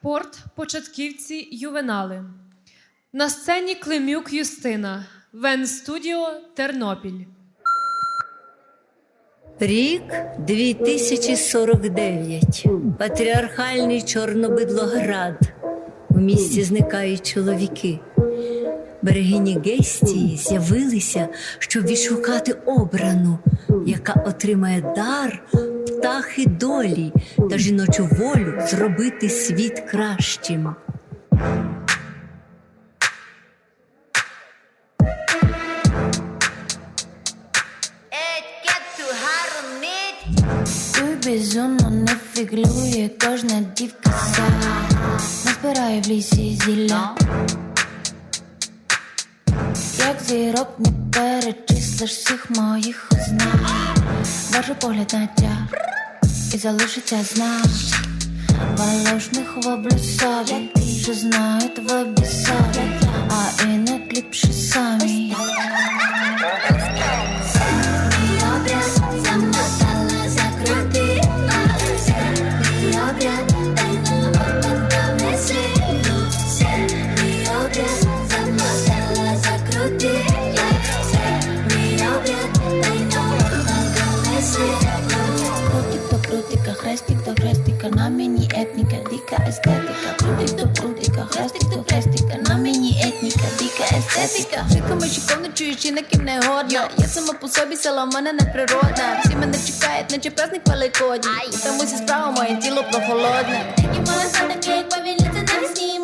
Спорт, початківці, ювенали. На сцені Климюк Юстина. Вен Студіо Тернопіль. Рік 2049. Патріархальний Чорнобидлоград. У місті зникають чоловіки. Берегині Гестії з'явилися, щоб відшукати обрану, яка отримає дар птахи долі та жіночу волю зробити світ кращим. Безумно не фіглює кожна дівка сама. Назбирає в лісі зілля. Як зірок не перечислиш всіх моїх ознак Бажу погляд на тя і залишиться знак Волошних воблю собі, що знають в обісові А і не кліпші самі естетика. Крутик до крутика, хрестик до хрестика, на мені етніка, дика естетика. Шиками шиком не чуючи, на ким не годна. Я сама по собі села, в мене не природна. Всі мене чекають, наче праздник великодній. Тому всі справа, моє тіло прохолодне. І мої стане, як повільниця навесні,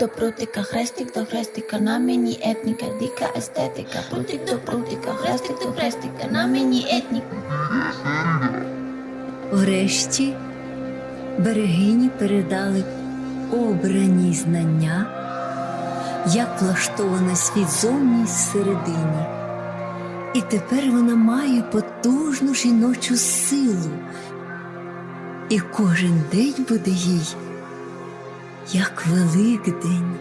до прутика, хрестик до хрестика, на мені етніка, дика естетика. Прутик до прутика, хрестик до хрестика, на мені етніка. Врешті берегині передали обрані знання, як влаштований світ зовні зсередині. І тепер вона має потужну жіночу силу, і кожен день буде їй, як Великдень.